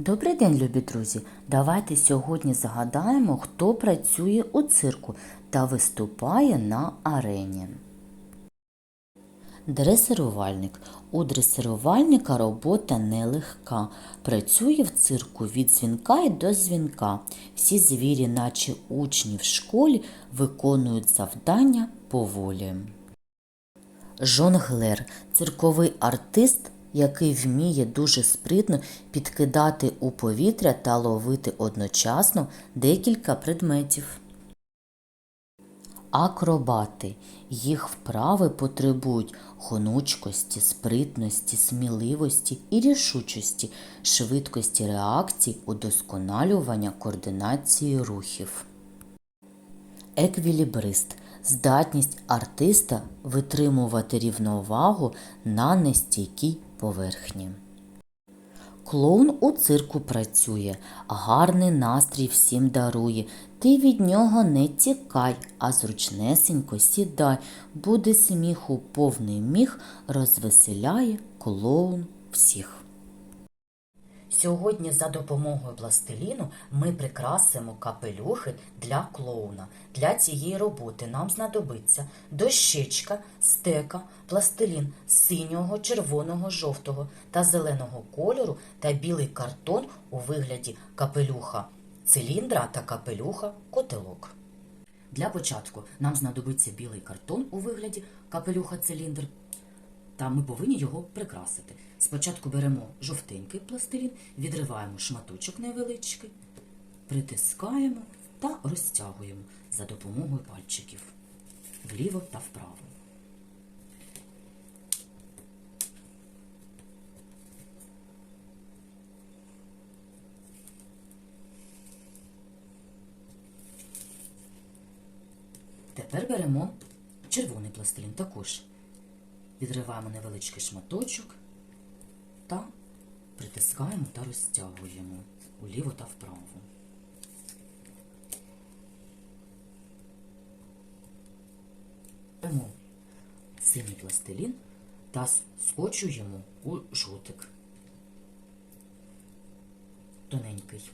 Добрий день, любі друзі! Давайте сьогодні згадаємо, хто працює у цирку та виступає на арені. Дресирувальник. У дресирувальника робота нелегка. Працює в цирку від дзвінка й до дзвінка. Всі звірі, наче учні в школі, виконують завдання поволі. Жонглер цирковий артист, який вміє дуже спритно підкидати у повітря та ловити одночасно декілька предметів. Акробати. Їх вправи потребують гнучкості, спритності, сміливості і рішучості, швидкості реакцій, удосконалювання координації рухів. Еквілібрист здатність артиста витримувати рівновагу на нестійкій поверхні. Клоун у цирку працює, гарний настрій всім дарує. Ти від нього не тікай, а зручнесенько сідай. Буде сміху повний міг, розвеселяє клоун всіх. Сьогодні за допомогою пластиліну ми прикрасимо капелюхи для клоуна. Для цієї роботи нам знадобиться дощечка, стека, пластилін синього, червоного, жовтого та зеленого кольору та білий картон у вигляді капелюха циліндра та капелюха котелок. Для початку нам знадобиться білий картон у вигляді капелюха циліндр та ми повинні його прикрасити. Спочатку беремо жовтенький пластилін, відриваємо шматочок невеличкий, притискаємо та розтягуємо за допомогою пальчиків вліво та вправо. Тепер беремо червоний пластилін також. Відриваємо невеличкий шматочок та притискаємо та розтягуємо уліво та вправо. Беремо синій пластилін та скочуємо у жовтик. Тоненький.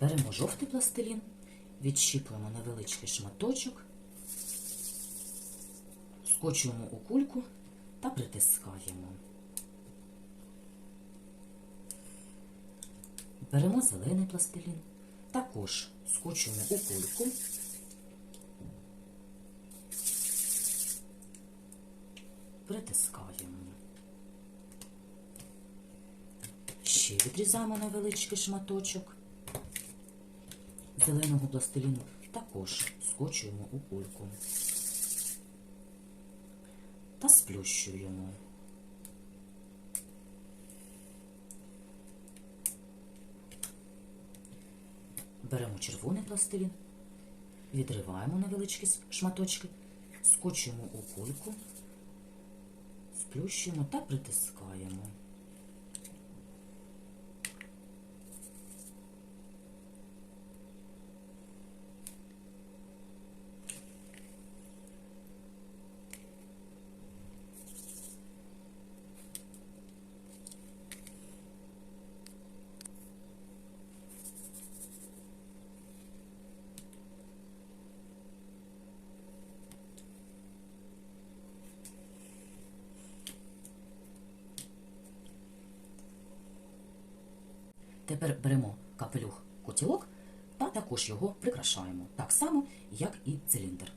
Беремо жовтий пластилін, відщіплюємо невеличкий шматочок, скочуємо у кульку та притискаємо. Беремо зелений пластилін, також скочуємо у кульку. Притискаємо. Ще відрізаємо невеличкий шматочок зеленого пластиліну також скочуємо у кульку та сплющуємо. Беремо червоний пластилін, відриваємо невеличкі шматочки, скочуємо у кульку, сплющуємо та притискаємо. Тепер беремо капелюх котілок та також його прикрашаємо, так само, як і циліндр.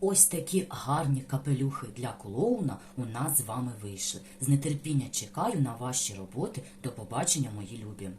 Ось такі гарні капелюхи для клоуна у нас з вами вийшли. З нетерпіння чекаю на ваші роботи. До побачення, мої любі!